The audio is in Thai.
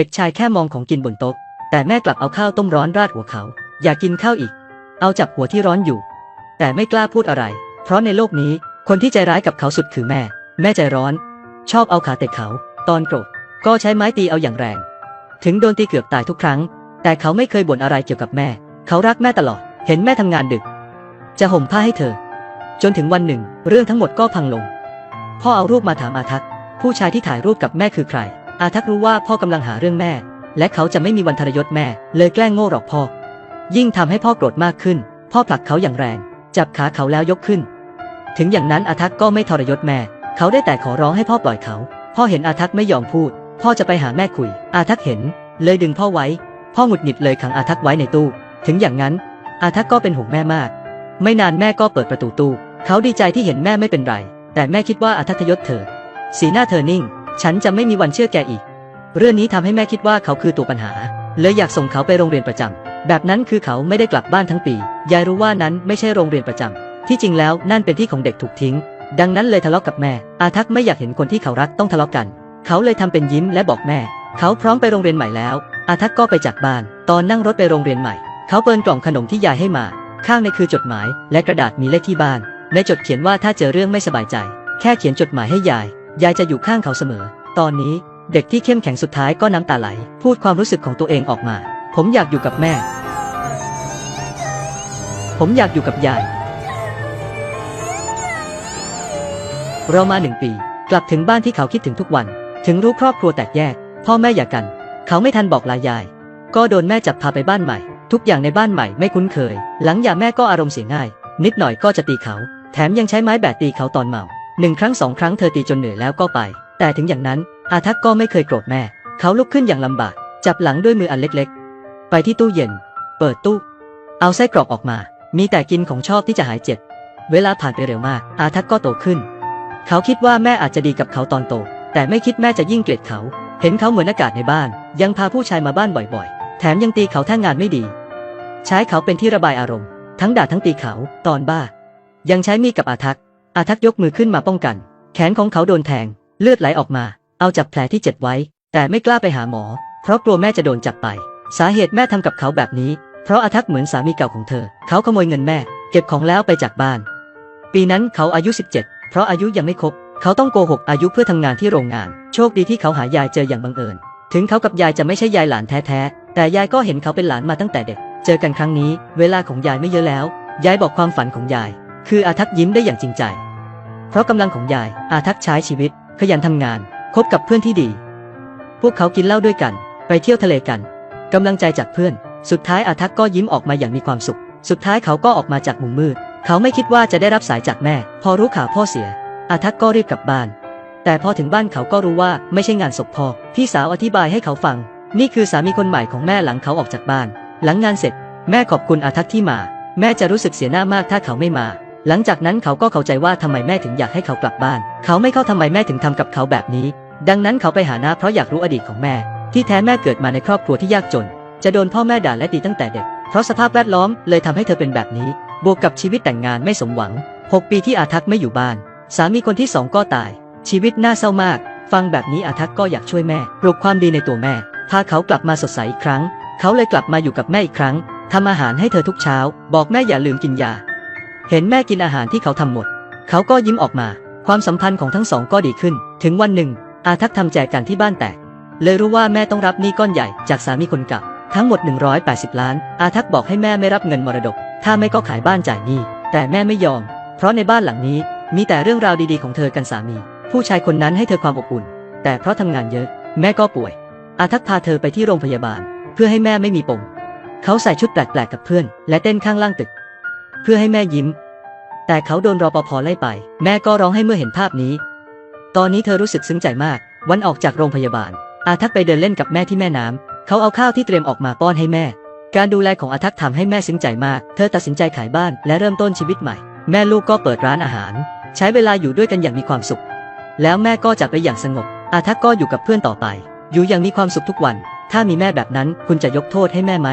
เด็กชายแค่มองของกินบนโต๊ะ แต่แม่กลับเอาข้าวต้มร้อนราดหัวเขา อยากกินข้าวอีก เอาจับหัวที่ร้อนอยู่ แต่ไม่กล้าพูดอะไร เพราะในโลกนี้คนที่ใจร้ายกับเขาสุดคือแม่ แม่ใจร้อน ชอบเอาขาเตะเขา ตอนโกรธก็ใช้ไม้ตีเอาอย่างแรง ถึงโดนตีเกือบตายทุกครั้ง แต่เขาไม่เคยบ่นอะไรเกี่ยวกับแม่ เขารักแม่ตลอด เห็นแม่ทำงานดึก จะห่มผ้าให้เธอ จนถึงวันหนึ่ง เรื่องทั้งหมดก็พังลง พ่อเอารูปมาถามอาทักษ์ผู้ชายที่ถ่ายรูปกับแม่คือใคร อาทักษรู้ว่าพ่อกำลังหาเรื่องแม่ และเขาจะไม่มีวันทรยศแม่ เลยแกล้งโง่หรอกพ่อ ยิ่งทำให้พ่อโกรธมากขึ้น พ่อผลักเขาอย่างแรง จับขาเขาแล้วยกขึ้น ถึงอย่างนั้นอาทักษ์ก็ไม่ทรยศแม่ เขาได้แต่ขอร้องให้พ่อปล่อยเขา พ่อเห็นอาทักษ์ไม่ยอมพูด พ่อจะไปหาแม่คุย อาทักษ์เห็น เลยดึงพ่อไว้ พ่อหงุดหงิดเลยขังอาทักษ์ไว้ในตู้ ถึงอย่างนั้น อาทักษ์ก็เป็นห่วงแม่มาก ไม่นานแม่ก็เปิดประตูตู้ เขาดีใจที่เห็นแม่ไม่เป็นไร แต่แม่คิดว่าอาทักทยศเธอ สีหน้าเธอนิ่ง ฉันจะไม่มีวันเชื่อแกอีก เรื่องนี้ทำให้แม่คิดว่าเขาคือตัวปัญหา เลยอยากส่งเขาไปโรงเรียนประจำแบบนั้นคือเขาไม่ได้กลับบ้านทั้งปี ยายรู้ว่านั้นไม่ใช่โรงเรียนประจำที่จริงแล้วนั่นเป็นที่ของเด็กถูกทิ้ง ดังนั้นเลยทะเลาะกับแม่ อาทักไม่อยากเห็นคนที่เขารักต้องทะเลาะกัน เขาเลยทำเป็นยิ้มและบอกแม่ เขาพร้อมไปโรงเรียนใหม่แล้ว อาทักก็ไปจากบ้าน ตอนนั่งรถไปโรงเรียนใหม่ เขาเปิดกล่องขนมที่ยายให้มา ข้างในคือจดหมาย และกระดาษมีเลขที่บ้าน ในจดเขียนว่าถ้าเจอเรื่องไม่สบายใจ แค่เขียนจดหมายให้ยาย ยายจะอยู่ข้างเขาเสมอ ตอนนี้เด็กที่เข้มแข็งสุดท้ายก็น้ำตาไหล พูดความรู้สึกของตัวเองออกมา ผมอยากอยู่กับแม่ ผมอยากอยู่กับยาย เรามาหนึ่งปี กลับถึงบ้านที่เขาคิดถึงทุกวัน ถึงรู้ครอบครัวแตกแยก พ่อแม่หย่ากัน เขาไม่ทันบอกลายาย ก็โดนแม่จับพาไปบ้านใหม่ ทุกอย่างในบ้านใหม่ไม่คุ้นเคย หลังหย่าแม่ก็อารมณ์เสียง่าย นิดหน่อยก็จะตีเขา แถมยังใช้ไม้แบดตีเขาตอนเมา หนึ่งครั้งสองครั้งเธอตีจนเหนื่อยแล้วก็ไป แต่ถึงอย่างนั้นอาทักก็ไม่เคยโกรธแม่ เขาลุกขึ้นอย่างลำบาก จับหลังด้วยมืออันเล็กๆ ไปที่ตู้เย็น เปิดตู้ เอาไส้กรอกออกมา มีแต่กินของชอบที่จะหายเจ็บ เวลาผ่านไปเร็วมาก อาทักก็โตขึ้น เขาคิดว่าแม่อาจจะดีกับเขาตอนโต แต่ไม่คิดแม่จะยิ่งเกลียดเขา เห็นเขาเหมือนอากาศในบ้าน ยังพาผู้ชายมาบ้านบ่อยๆ แถมยังตีเขาถ้างานไม่ดี ใช้เขาเป็นที่ระบายอารมณ์ ทั้งด่าทั้งตีเขา ตอนบ้า ยังใช้มีดกับอาทัก อาทักยกมือขึ้นมาป้องกัน แขนของเขาโดนแทง เลือดไหลออกมา เอาจับแผลที่เจ็บไว้ แต่ไม่กล้าไปหาหมอ เพราะกลัวแม่จะโดนจับไป สาเหตุแม่ทำกับเขาแบบนี้ เพราะอาทักเหมือนสามีเก่าของเธอ เขาขโมยเงินแม่ เก็บของแล้วไปจากบ้าน ปีนั้นเขาอายุ 17 เพราะอายุยังไม่ครบ เขาต้องโกหกอายุเพื่อทำงานที่โรงงาน โชคดีที่เขาหายายเจออย่างบังเอิญ ถึงเขากับยายจะไม่ใช่ยายหลานแท้ๆ แต่ยายก็เห็นเขาเป็นหลานมาตั้งแต่เด็ก เจอกันครั้งนี้ เวลาของยายไม่เยอะแล้ว ยายบอกความฝันของยาย คืออาทักยิ้มได้อย่างจริงใจ เพราะกำลังของยายอาทักใช้ชีวิต ขยันทำงาน คบกับเพื่อนที่ดี พวกเขากินเหล้าด้วยกัน ไปเที่ยวทะเลกันกำลังใจจากเพื่อน สุดท้ายอาทักก็ยิ้มออกมาอย่างมีความสุข สุดท้ายเขาก็ออกมาจากมุมมืด เขาไม่คิดว่าจะได้รับสายจากแม่ พอรู้ข่าวพ่อเสีย อาทักก็รีบกลับบ้าน แต่พอถึงบ้านเขาก็รู้ว่าไม่ใช่งานศพพ่อพี่สาวอธิบายให้เขาฟัง นี่คือสามีคนใหม่ของแม่หลังเขาออกจากบ้าน หลังงานเสร็จ แม่ขอบคุณอาทักที่มา แม่จะรู้สึกเสียหน้ามากถ้าเขาไม่มา หลังจากนั้นเขาก็เข้าใจว่าทำไมแม่ถึงอยากให้เขากลับบ้าน เขาไม่เข้าทำไมแม่ถึงทำกับเขาแบบนี้ ดังนั้นเขาไปหาน้าเพราะอยากรู้อดีตของแม่ ที่แท้แม่เกิดมาในครอบครัวที่ยากจน จะโดนพ่อแม่ด่าและตีตั้งแต่เด็ก เพราะสภาพแวดล้อมเลยทำให้เธอเป็นแบบนี้ บวกกับชีวิตแต่งงานไม่สมหวัง 6 ปีที่อาทักไม่อยู่บ้าน สามีคนที่สองก็ตาย ชีวิตน่าเศร้ามาก ฟังแบบนี้อาทักก็อยากช่วยแม่ปลุกความดีในตัวแม่ พาเขากลับมาสดใสอีกครั้ง เขาเลยกลับมาอยู่กับแม่อีกครั้งทำอาหารให้เธอทุกเช้า บอกแม่อย่าลืมกินยา เห็นแม่กินอาหารที่เขาทำหมด เขาก็ยิ้มออกมา ความสัมพันธ์ของทั้งสองก็ดีขึ้น ถึงวันหนึ่ง อาทักทำแจกกันที่บ้านแตก เลยรู้ว่าแม่ต้องรับหนี้ก้อนใหญ่จากสามีคนเก่าทั้งหมด 180 ล้าน อาทักบอกให้แม่ไม่รับเงินมรดก ถ้าไม่ก็ขายบ้านจ่ายหนี้ แต่แม่ไม่ยอม เพราะในบ้านหลังนี้มีแต่เรื่องราวดีๆของเธอกันสามี ผู้ชายคนนั้นให้เธอความอบอุ่น แต่เพราะทำงานเยอะ แม่ก็ป่วย อาทักพาเธอไปที่โรงพยาบาล เพื่อให้แม่ไม่มีปม เขาใส่ชุดแปลกๆกับเพื่อน และเต้นข้างล่างตึก เพื่อให้แม่ยิ้ม แต่เขาโดนรอปภไล่ไป แม่ก็ร้องให้เมื่อเห็นภาพนี้ ตอนนี้เธอรู้สึกซึ้งใจมาก วันออกจากโรงพยาบาล อาทักไปเดินเล่นกับแม่ที่แม่น้ำเขาเอาข้าวที่เตรียมออกมาป้อนให้แม่ การดูแลของอาทักทำให้แม่ซึ้งใจมาก เธอตัดสินใจขายบ้านและเริ่มต้นชีวิตใหม่ แม่ลูกก็เปิดร้านอาหาร ใช้เวลาอยู่ด้วยกันอย่างมีความสุข แล้วแม่ก็จากไปอย่างสงบ อาทักก็อยู่กับเพื่อนต่อไป อยู่อย่างมีความสุขทุกวัน ถ้ามีแม่แบบนั้นคุณจะยกโทษให้แม่ไหม